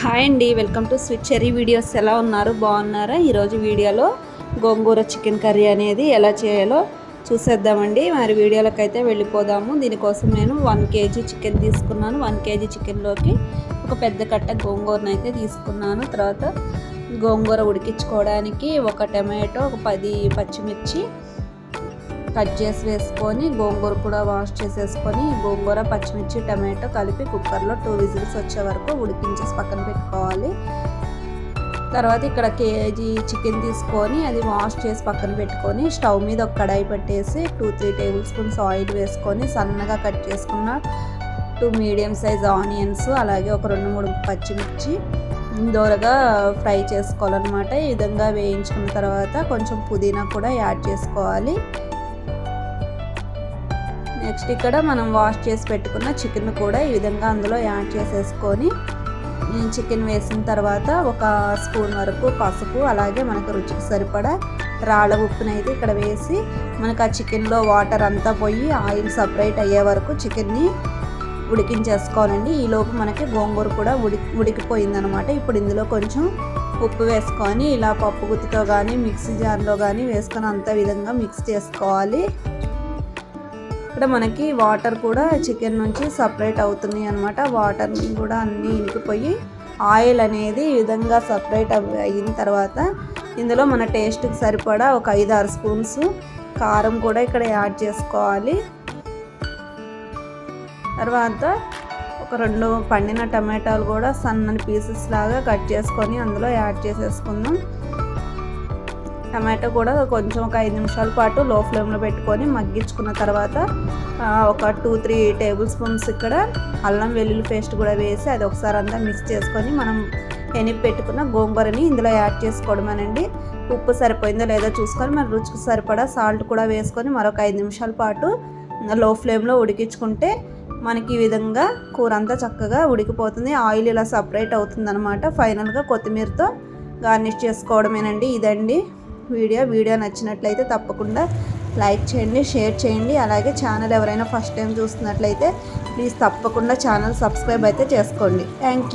Hi అండి welcome to sweet cherry videos. ఎలా ఉన్నారు? బాగున్నారా? ఈరోజు వీడియోలో గోంగూర చికెన్ కర్రీ అనేది ఎలా చేయాలో చూసేద్దామండి. మరి వీడియోలోకి అయితే వెళ్ళిపోదాము. దీనికోసం నేను వన్ కేజీ చికెన్ తీసుకున్నాను. వన్ కేజీ చికెన్లోకి ఒక పెద్ద కట్ట గోంగూరను అయితే తీసుకున్నాను. తర్వాత గోంగూర ఉడికించుకోవడానికి ఒక టమాటో ఒక పది పచ్చిమిర్చి కట్ చేసి వేసుకొని గోంగూర కూడా వాష్ చేసేసుకొని గోంగూర పచ్చిమిర్చి టమాటో కలిపి కుక్కర్లో టూ విజిల్స్ వచ్చే వరకు ఉడికించేసి పక్కన పెట్టుకోవాలి. తర్వాత ఇక్కడ కేజీ చికెన్ తీసుకొని అది వాష్ చేసి పక్కన పెట్టుకొని స్టవ్ మీద ఒక కడాయి పెట్టేసి two three table spoons oil వేసుకొని సన్నగా కట్ చేసుకున్న టూ మీడియం సైజ్ ఆనియన్స్ అలాగే ఒక రెండు మూడు పచ్చిమిర్చి దోరగా ఫ్రై చేసుకోవాలన్నమాట. ఈ విధంగా వేయించుకున్న తర్వాత కొంచెం పుదీనా కూడా యాడ్ చేసుకోవాలి. నెక్స్ట్ ఇక్కడ మనం వాష్ చేసి పెట్టుకున్న చికెన్ కూడా ఈ విధంగా అందులో యాడ్ చేసేసుకొని చికెన్ వేసిన తర్వాత ఒక స్పూన్ వరకు పసుపు అలాగే మనకు రుచికి సరిపడా రాళ్ళ ఉప్పుని అయితే ఇక్కడ వేసి మనకు ఆ చికెన్లో వాటర్ అంతా పోయి ఆయిల్ సపరేట్ అయ్యే వరకు చికెన్ని ఉడికించేసుకోవాలండి. ఈలోపు మనకి గోంగూర కూడా ఉడి ఉడికిపోయిందనమాట. ఇప్పుడు ఇందులో కొంచెం ఉప్పు వేసుకొని ఇలా పప్పు గుత్తితో కానీ మిక్సీ జార్లో కానీ వేసుకొని అంత విధంగా మిక్స్ చేసుకోవాలి. ఇక్కడ మనకి వాటర్ కూడా చికెన్ నుంచి సపరేట్ అవుతున్నాయి అనమాట వాటర్ కూడా అన్నీ ఇంకిపోయి ఆయిల్ అనేది ఈ విధంగా సపరేట్ అయిన తర్వాత ఇందులో మన టేస్ట్కి సరిపడా ఒక ఐదు ఆరు స్పూన్స్ కారం కూడా ఇక్కడ యాడ్ చేసుకోవాలి. తర్వాత ఒక రెండు పండిన టమాటాలు కూడా సన్నని పీసెస్ లాగా కట్ చేసుకొని అందులో యాడ్ చేసేసుకుందాం. టమాటో కూడా కొంచెం ఒక ఐదు నిమిషాల పాటు లో ఫ్లేమ్లో పెట్టుకొని మగ్గించుకున్న తర్వాత ఒక టూ త్రీ టేబుల్ స్పూన్స్ ఇక్కడ అల్లం వెల్లుల్లి పేస్ట్ కూడా వేసి అది ఒకసారి అంతా మిక్స్ చేసుకొని మనం ఎనిపి పెట్టుకున్న గోంగూరని ఇందులో యాడ్ చేసుకోవడమేనండి. ఉప్పు సరిపోయిందో లేదో చూసుకొని మన రుచికి సరిపడా సాల్ట్ కూడా వేసుకొని మరొక ఐదు నిమిషాల పాటు లో ఫ్లేమ్లో ఉడికించుకుంటే మనకి ఈ విధంగా కూర అంతా చక్కగా ఉడికిపోతుంది. ఆయిల్ ఇలా సపరేట్ అవుతుంది అనమాట ఫైనల్గా కొత్తిమీరతో గార్నిష్ చేసుకోవడమేనండి ఇదండి. వీడియో వీడియో నచ్చినట్లయితే తప్పకుండా లైక్ చేయండి షేర్ చేయండి. అలాగే ఛానల్ ఎవరైనా ఫస్ట్ టైం చూస్తున్నట్లయితే ప్లీజ్ తప్పకుండా ఛానల్ సబ్స్క్రైబ్ అయితే చేసుకోండి. Thank you.